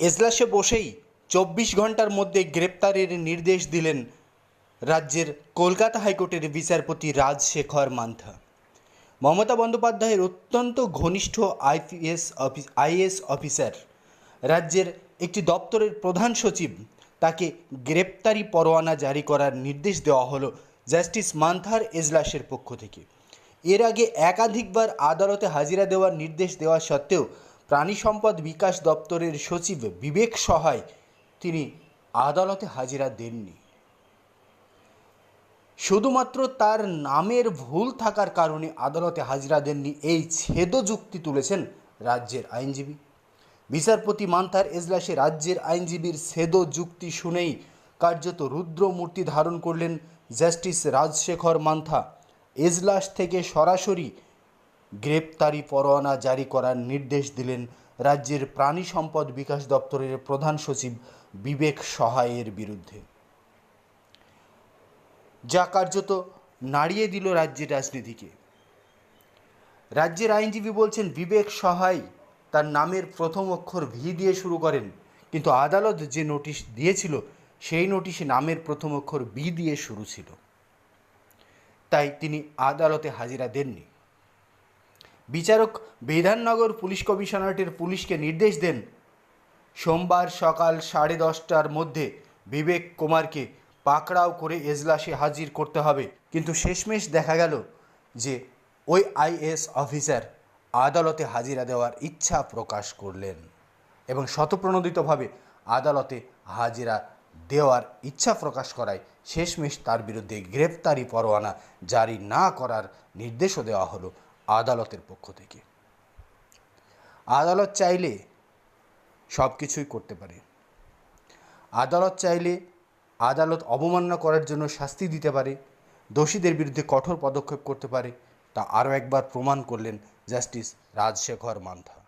এজলাসে বসেই চব্বিশ ঘণ্টার মধ্যে গ্রেপ্তারের নির্দেশ দিলেন রাজ্যের কলকাতা হাইকোর্টের বিচারপতি রাজশেখর মান্থা। মমতা বন্দ্যোপাধ্যায়ের অত্যন্ত ঘনিষ্ঠ আইপিএস অফিস আইএস অফিসার, রাজ্যের একটি দপ্তরের প্রধান সচিব, তাকে গ্রেপ্তারি পরোয়ানা জারি করার নির্দেশ দেওয়া হলো জাস্টিস মান্থার এজলাসের পক্ষ থেকে। এর আগে একাধিকবার আদালতে হাজিরা দেওয়ার নির্দেশ দেওয়া সত্ত্বেও প্রাণী সম্পদ বিকাশ দপ্তরের সচিব বিবেক সহায় তিনি আদালতে হাজিরা দেননি। শুধুমাত্র তার নামের ভুল থাকার কারণে আদালতে হাজিরা দেননি এই ছেদ যুক্তি তুলেছেন রাজ্যের আইনজীবী। বিচারপতি মান্থার এজলাসে রাজ্যের আইনজীবীর ছেদ যুক্তি শুনেই কার্যত রুদ্রমূর্তি ধারণ করলেন জাস্টিস রাজশেখর মান্থা। এজলাস থেকে সরাসরি গ্রেপ্তারি পরোয়ানা জারি করার নির্দেশ দিলেন রাজ্যের প্রাণী সম্পদ বিকাশ দপ্তরের প্রধান সচিব বিবেক সহায়ের বিরুদ্ধে। যা কার্যত নাড়িয়ে দিল রাজ্যের রাজনীতিকে। রাজ্যের আইনজীবী বলছেন, বিবেক সহায় তার নামের প্রথম অক্ষর ভি দিয়ে শুরু করেন, কিন্তু আদালত যে নোটিশ দিয়েছিল, সেই নোটিশে নামের প্রথম অক্ষর বি দিয়ে শুরু ছিল। তাই তিনি আদালতে হাজিরা দেননি। বিচারক বিধাননগর পুলিশ কমিশনারেটের পুলিশকে নির্দেশ দেন, সোমবার সকাল সাড়ে দশটার মধ্যে বিবেক কুমারকে পাকড়াও করে এজলাসে হাজির করতে হবে। কিন্তু শেষমেশ দেখা গেল যে ওই আইএস অফিসার আদালতে হাজিরা দেওয়ার ইচ্ছা প্রকাশ করলেন এবং শতপ্রণোদিতভাবে আদালতে হাজিরা দেওয়ার ইচ্ছা প্রকাশ করায় শেষমেশ তার বিরুদ্ধে গ্রেপ্তারি পরোয়ানা জারি না করার নির্দেশও দেওয়া হলো আদালতের পক্ষ থেকে। আদালত চাইলে সব কিছুই করতে পারে। আদালত চাইলে আদালত অবমাননা করার জন্য শাস্তি দিতে পারে, দোষীদের বিরুদ্ধে কঠোর পদক্ষেপ করতে পারে, তা আরও একবার প্রমাণ করলেন জাস্টিস রাজশেখর মান্থা।